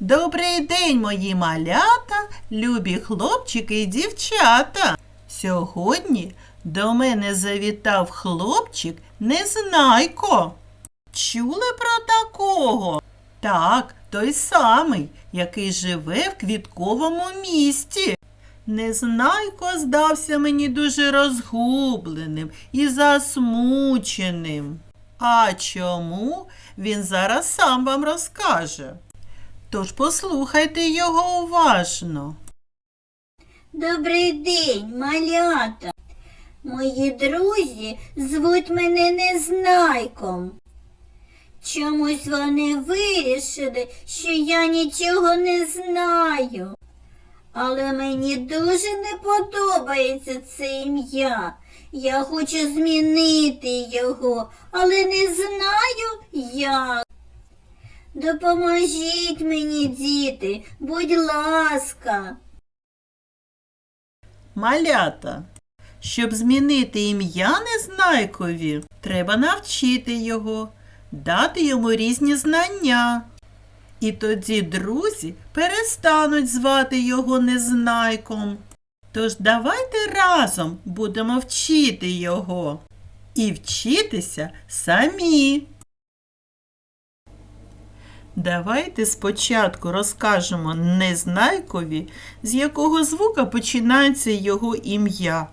Добрий день, мої малята, любі хлопчики і дівчата. Сьогодні до мене завітав хлопчик Незнайко. Чули про такого? Так, той самий, який живе в квітковому місті. Незнайко здався мені дуже розгубленим і засмученим. А чому він зараз сам вам розкаже? Тож послухайте його уважно. Добрий день, малята. Мої друзі звуть мене Незнайком. Чомусь вони вирішили, що я нічого не знаю. Але мені дуже не подобається це ім'я. Я хочу змінити його, але не знаю як. Допоможіть мені, діти, будь ласка. Малята. Щоб змінити ім'я Незнайкові, треба навчити його, дати йому різні знання. І тоді друзі перестануть звати його Незнайком. Тож давайте разом будемо вчити його і вчитися самі. Давайте спочатку розкажемо Незнайкові, з якого звука починається його ім'я,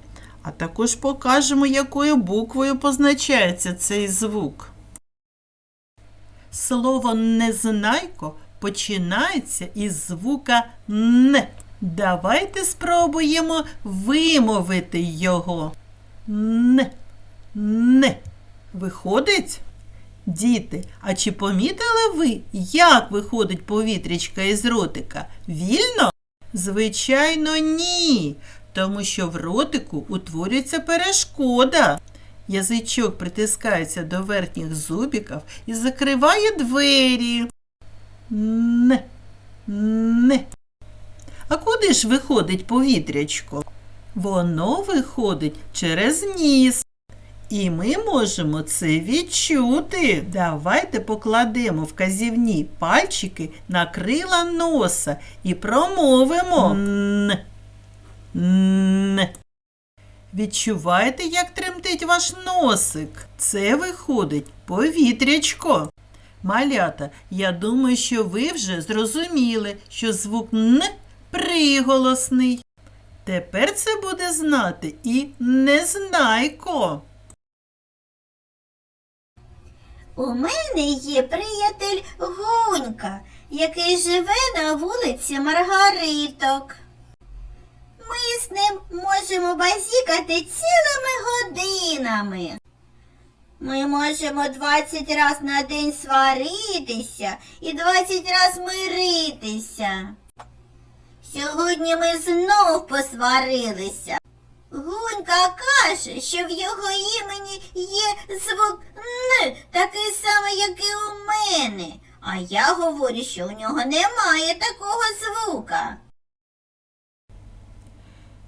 а також покажемо, якою буквою позначається цей звук. Слово Незнайко починається із звука Н. Давайте спробуємо вимовити його. Н. Н. Виходить? Діти, а чи помітили ви, як виходить повітрячка із ротика? Вільно? Звичайно, ні. Тому що в ротику утворюється перешкода. Язичок притискається до верхніх зубиків і закриває двері. Н. Н. А куди ж виходить повітрячко? Воно виходить через ніс. І ми можемо це відчути. Давайте покладемо вказівні пальчики на крила носа і промовимо Н. Н. Відчуваєте, як тремтить ваш носик? Це виходить повітрячко. Малята, я думаю, що ви вже зрозуміли, що звук Н приголосний. Тепер це буде знати і незнайко. У мене є приятель Гунька, який живе на вулиці Маргариток. Ми з ним можемо базікати цілими годинами. Ми можемо 20 раз на день сваритися і 20 раз миритися. Сьогодні ми знов посварилися. Гунька каже, що в його імені є звук Н, такий самий, як і у мене. А я говорю, що у нього немає такого звука.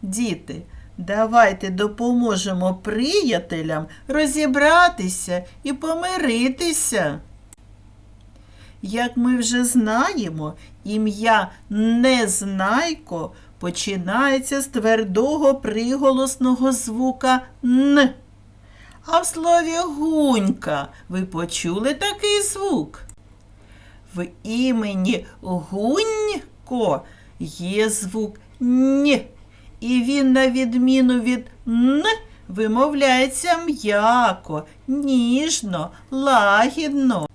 Діти, давайте допоможемо приятелям розібратися і помиритися. Як ми вже знаємо, ім'я Незнайко починається з твердого приголосного звука Н. А в слові гунька ви почули такий звук? В імені Гунько є звук Н. І він, на відміну від Н, вимовляється м'яко, ніжно, лагідно.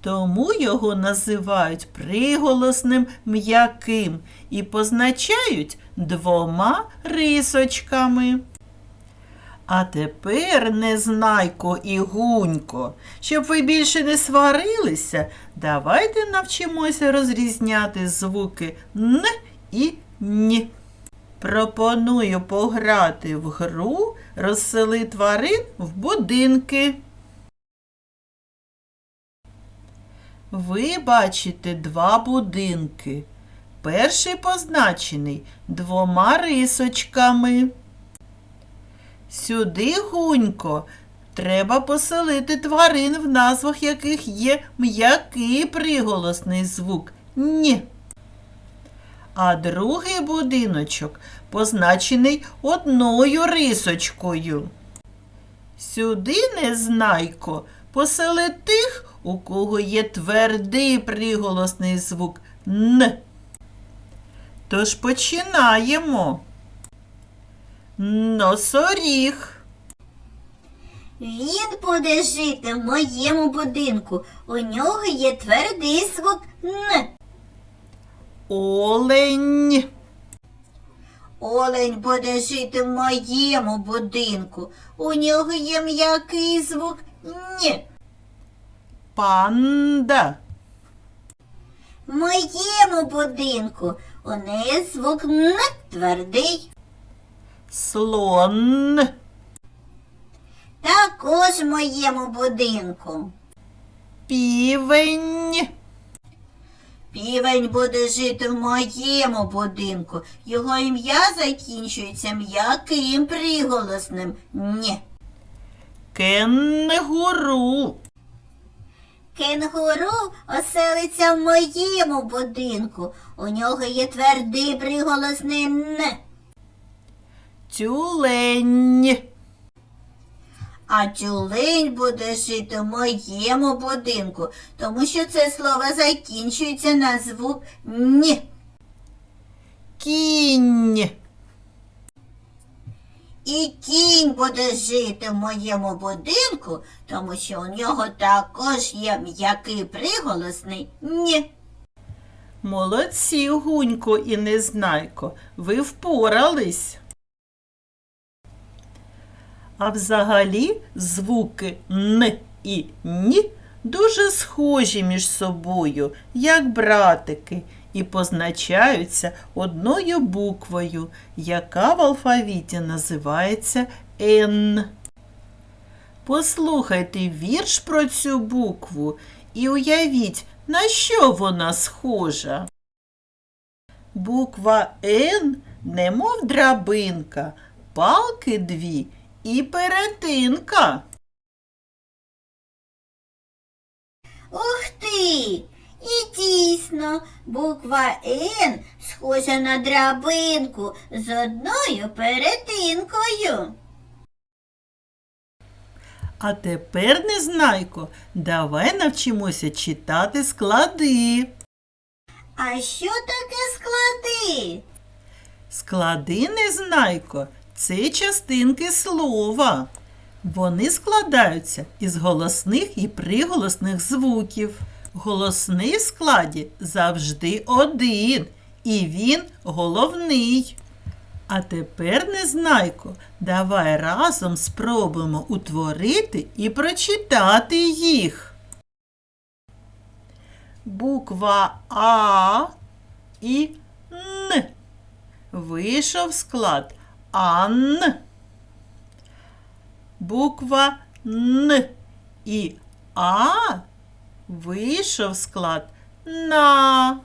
Тому його називають приголосним м'яким і позначають двома рисочками. А тепер, незнайко і гунько, щоб ви більше не сварилися, давайте навчимося розрізняти звуки Н і Н. Пропоную пограти в гру розсели тварин в будинки. Ви бачите два будинки. Перший позначений двома рисочками. Сюди, гунько, треба поселити тварин, в назвах яких є м'який приголосний звук Ні. А другий будиночок позначений одною рисочкою. Сюди, незнайко, посели тих, у кого є твердий приголосний звук Н. Тож починаємо. Носоріг. Він буде жити в моєму будинку. У нього є твердий звук Н. Олень. Олень буде жити в моєму будинку. У нього є м'який звук Н. Панда. В моєму будинку у неї звук Н твердий. Слон. Також в моєму будинку. Півень. Півень буде жити в моєму будинку. Його ім'я закінчується м'яким приголосним Ні. Кенгуру. Кенгуру оселиться в моєму будинку. У нього є твердий приголосний Н. Тюлень. А тюлень буде жити в моєму будинку, тому що це слово закінчується на звук Ні. Кінь. І кінь буде жити в моєму будинку, тому що у нього також є м'який приголосний Ні. Молодці, Гунько і Незнайко, ви впорались. А взагалі звуки Н і Ні дуже схожі між собою, як братики, і позначаються одною буквою, яка в алфавіті називається Н. Послухайте вірш про цю букву і уявіть, на що вона схожа. Буква Н немов драбинка, палки дві і перетинка. Ух ти! І дійсно, буква Н схожа на драбинку з одною перетинкою. А тепер, незнайко, давай навчимося читати склади. А що таке склади? Склади, незнайко, це частинки слова. Вони складаються із голосних і приголосних звуків. Голосний в складі завжди один, і він головний. А тепер, незнайко, давай разом спробуємо утворити і прочитати їх. Буква А і Н. Вийшов склад Ан. Буква Н і А вийшов склад на.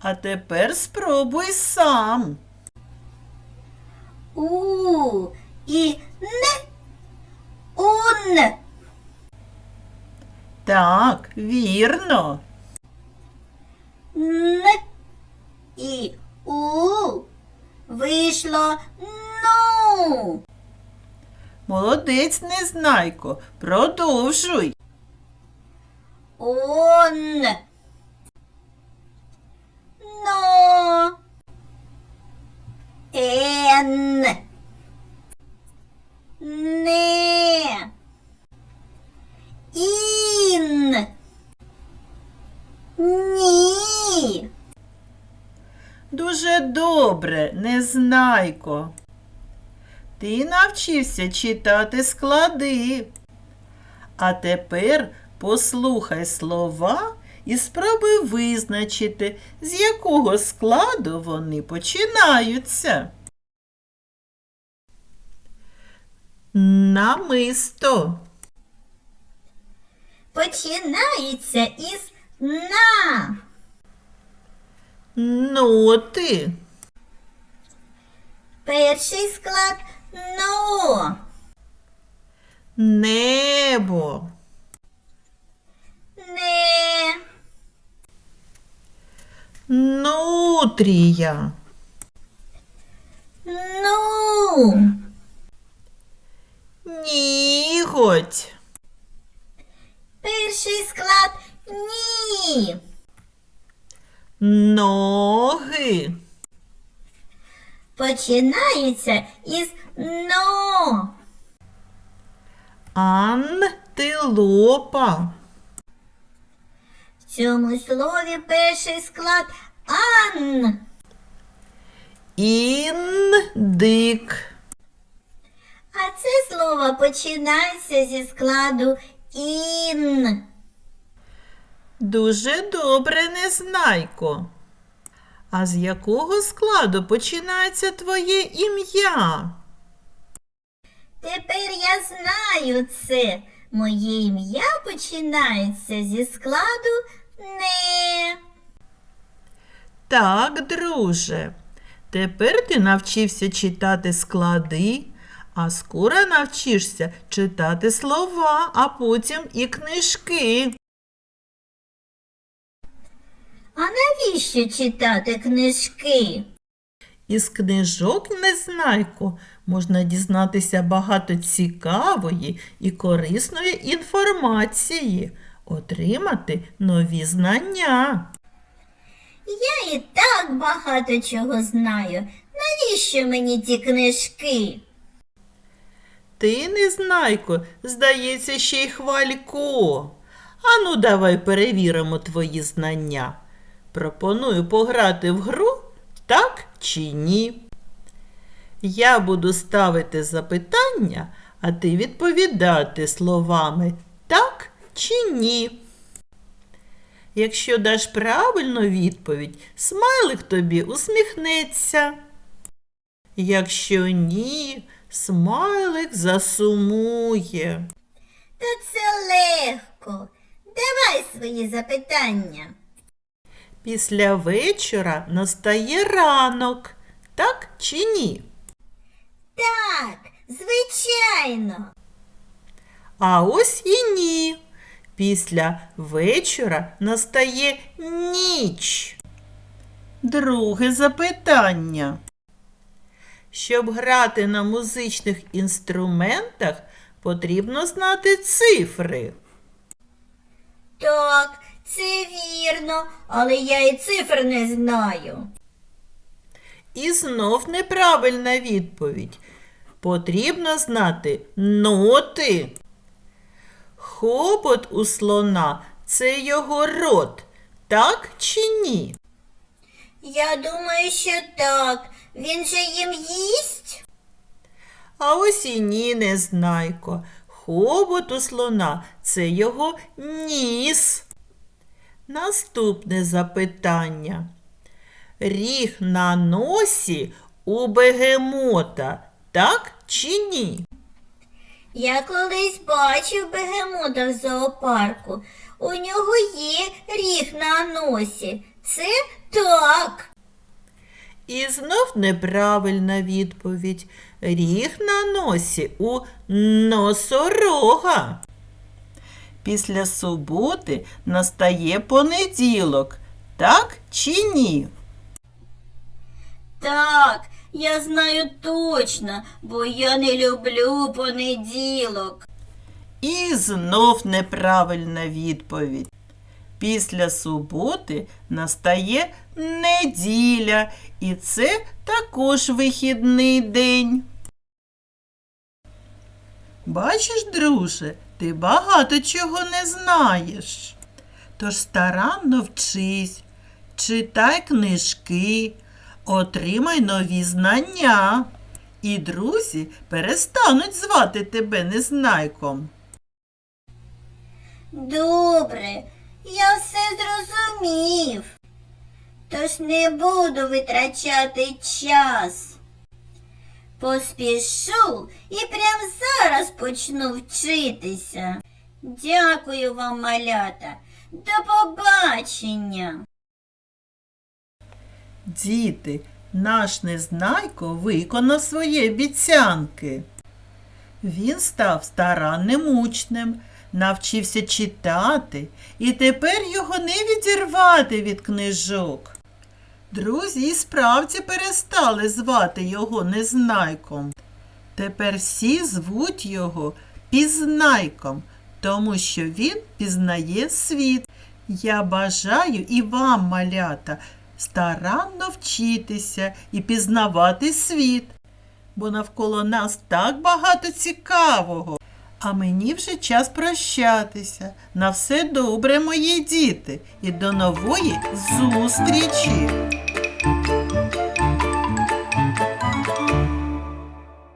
А тепер спробуй сам. У і Н. Ун. Так, вірно. Н і. Вийшло ну. Молодець, незнайко. Продовжуй. Он. Но. Ен. Не. Ін. Ні. Дуже добре, незнайко. Ти навчився читати склади. А тепер послухай слова і спробуй визначити, з якого складу вони починаються. Намисто. Починається із на. Ноти. Перший склад но. Небо. Не. Нутрія. Ну. Ніготь. Перший склад ні. Ноги. Починається із но. Антилопа. В цьому слові перший склад ан. Індик. А це слово починається зі складу ін. Дуже добре, незнайко. А з якого складу починається твоє ім'я? Тепер я знаю це. Моє ім'я починається зі складу не. Так, друже. Тепер ти навчився читати склади, а скоро навчишся читати слова, а потім і книжки. А навіщо читати книжки? Із книжок Незнайко можна дізнатися багато цікавої і корисної інформації, отримати нові знання. Я і так багато чого знаю. Навіщо мені ті книжки? Ти, Незнайко, здається, ще й хвалько. Ану, давай перевіримо твої знання. Пропоную пограти в гру, так чи ні. Я буду ставити запитання, а ти відповідати словами так чи ні. Якщо даш правильну відповідь, смайлик тобі усміхнеться. Якщо ні, смайлик засумує. Та це легко. Давай свої запитання. Після вечора настає ранок, так чи ні? Так, звичайно. А ось і ні. Після вечора настає ніч. Друге запитання. Щоб грати на музичних інструментах, потрібно знати цифри. Так, це вірно, але я і цифр не знаю. І знов неправильна відповідь. Потрібно знати ноти. Хобот у слона це його рот, так чи ні? Я думаю, що так. Він же їм їсть. А ось і ні, незнайко. Хобот у слона це його ніс. Наступне запитання. Ріг на носі у бегемота, так чи ні? Я колись бачив бегемота в зоопарку. У нього є ріг на носі. Це так. І знов неправильна відповідь. Ріг на носі у носорога. Після суботи настає понеділок, так чи ні? Так, я знаю точно, бо я не люблю понеділок. І знов неправильна відповідь. Після суботи настає неділя, і це також вихідний день. Бачиш, друже, ти багато чого не знаєш. Тож старанно вчись, читай книжки, отримай нові знання. І друзі перестануть звати тебе незнайком. Добре, я все зрозумів. Тож не буду витрачати час. Поспішу і прямо зараз почну вчитися. Дякую вам, малята. До побачення. Діти, наш незнайко виконав свої обіцянки. Він став старанним учнем, навчився читати, і тепер його не відірвати від книжок. Друзі справді перестали звати його незнайком. Тепер всі звуть його пізнайком, тому що він пізнає світ. Я бажаю і вам, малята, старанно вчитися і пізнавати світ, бо навколо нас так багато цікавого. А мені вже час прощатися. На все добре, мої діти, і до нової зустрічі!